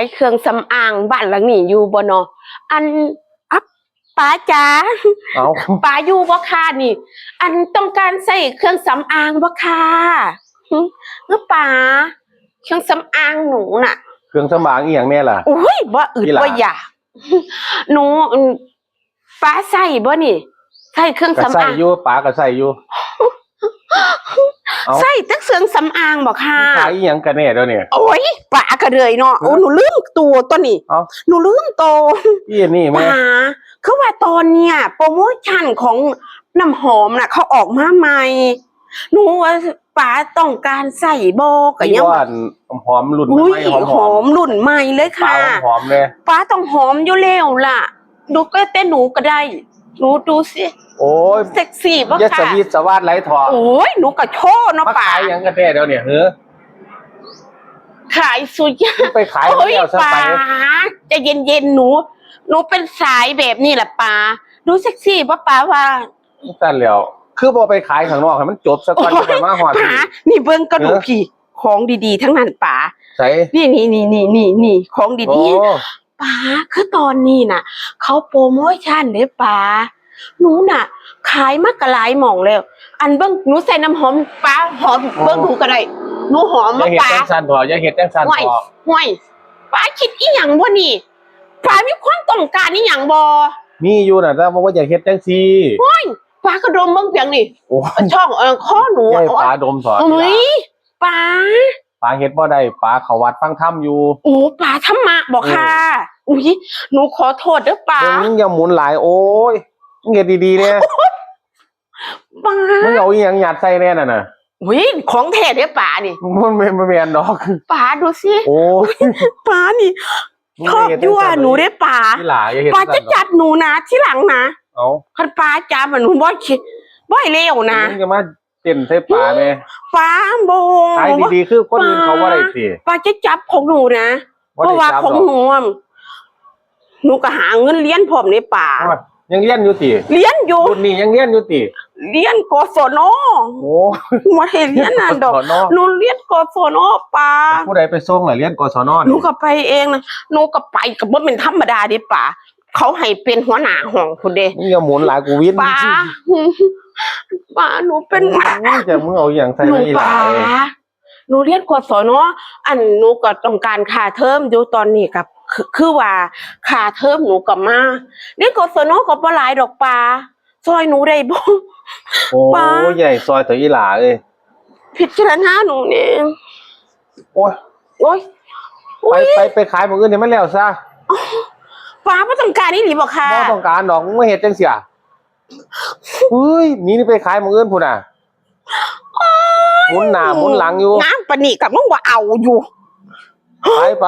ายเครื่องสำอางบ้านหลังนี้อยู่บ่เนาะอันอับป้าจ๋าเอาป้าอยู่บ่ค่ะนี่ อันต้องการใส่เครื่องสำอางบ่ค่ะหึเออป้าเครื่องสำอางหนูน่ะ เครื่องสมางอีหยังแน่ล่ะอุ้ยบ่อึดอีหลาบ่อยากหนูอืมป้าใส่บ่นี่ใส่เครื่องก็สำใส่อางอยู่ป๋าก็ใส่อยู่ เอาใส่แต่เครื่องสำอางบ่ค่ะ ขายอีหยังกันแน่เดี๋ยวนี้โอ้ยป้าก็เลยเนาะโอ้หนูลืมตัวตัวนี้เอ้าหนูลืมตัวพี่นี่แม่ป้าคือว่าตอนเนี้ยโปรโมชั่นของน้ำหอมน่ะเขาออกมาใหม่หนูว่าป้าต้องการใส่โบก็พี่ยังว่าว่าหอมรุ่นอุ้ยไม่หอมหอมรุ่นใหม่เลยป๋าค่ะ หอมเลย ป้าต้องหอมอยู่แล้วล่ะ ดูก็เต้นหนูก็ได้ หนูดูสิโอ้ยเซ็กซี่ปะยศค่ะวีสวาดไรทอโอ้ยหนูก็โชว์เนาะมาป้าขายอีหยังกันแน่เดี๋ยวนี้เฮ้อขายสุดยอด ไปขายโอ้ยแล้วซะป้าไปใจะเย็นๆหนู หนูเป็นสายแบบนี้แหละป้าดูเซ็กซี่ปะป้าว่าสั่นแล้วคือบ่ไปขายข้างนอกให้มันจบซะก่อนจะไปมาฮอดป๋านี่เบิ้งกระดูกเออพี่ของดีๆ ทั้งนั้นป๋าใส่นี่นี่นี่นี่นี่นี่ของโอ้ดีๆ ป๋าคือตอนนี้น่ะ เขาโปรโมชั่นเด้ป๋าหนูน่ะ ขายมากกะหลายหม่องแล้ว อันเบิ้งหนูใส่น้ำหอมป๋าหอมเบิ้งดูก็ได้หนูหอมอย่ามาเฮ็ดป๋าจังซั่นพออย่าเฮ็ดจังซั่นห่วยพอห่วยป๋าคิดอีหยังบ่นี่ป๋ามีความต้องการอีหยังบ่มีอยู่น่ะแต่ว่าอย่าเฮ็ดจังซี่ป๋ากระดมเบิ้งเพียงนี่โอ้ยช่องเออข้อหนูยายโอ้ปลายดมสอนโอ้ยป๋า ปลาเฮ็ดบ่ได้ปลาเขาวัดฟังถ้ำอยู่โอ้ป่าธรรมะบอกค่ะอุ้ยหนูขอโทษเด้อป่ามึงอย่าหมุนหลายโอ้ยมึงเฮ็ดดีๆเนี่ยป่ามึงเอาอีหยังหยัดใส่แน่น่ะน่ะอุ้ยของแท้เด้อป่านี่มันไม่ไม่แม่นดอกป่าดูสิโอ้ยป่านี่มึงชอบอย่าเฮ็ดยั่วจังซั่หนูเด้อป่าที่หลาอย่าเฮ็ดป่าจัจะงซั่นจัดหนูนะที่หลังนะเอาคันป่าจับอะหนูบ่คิดบ่ให้เร็วนะมึงจะมา เต้นใส่ปลาแม่ป่าโบขายดีๆคือคนอื่นเขาบ่ได้สิป่าจะจับของหนูนะบ่เพได้ราะว่าจับของดอกหนูอะหนูก็หาเงินเลี้ยนพร้อมในป่าอ้าวยังเรียนอยู่ติเลี้ยนอยู่รุ่นนี้ยังเรียนอยู่ติเลี้ยนกศนโอ้มาเห็นเลี้ยนนั่นดอกสนหนูเลี้ยนกศนป่าผู้ใดไปส่งล่ะเรียนกศนหนูก็ไปเองนะหนูก็ไปกับว่าเป็นธรรมดาเดิป่าเขาให้เป็นหัวหน้าห้องคุณเดมึงอย่าหมุนหลายกูวินป้า ป้าหนูเป็นมึงจะมึงเอาอหย่างใส่หนูไม่หป้าลายหนูเรียนกศนอันหนูก็ต้องการค่าเทอมอยู่ตอนนี้กับคือคือว่าค่าเทอมหนูก็มาเรียนกศนก็บ่หลายดอกป้าซอยหนูได้บ่โอ้ป้าใหญ่ซอยตัวอีหลาเอ้ยพิจารณาหนูนี่โอ้ยโอ๊ยไปไปไปขายหมองอื่นให้มันแล้วซะป้าบ่ต้องการนี่หรือบ่ค่ะบ่ต้องการดอกมึงไม่เฮ็ดจังเสีย เฮ้ยหนี่นี่ไปขายหมองอื่นพุ่นน่ะหมุนหน้าหมุนหลังอยู่ น้ำปานนีกับมึงว่าเอาอยู่ ไปไป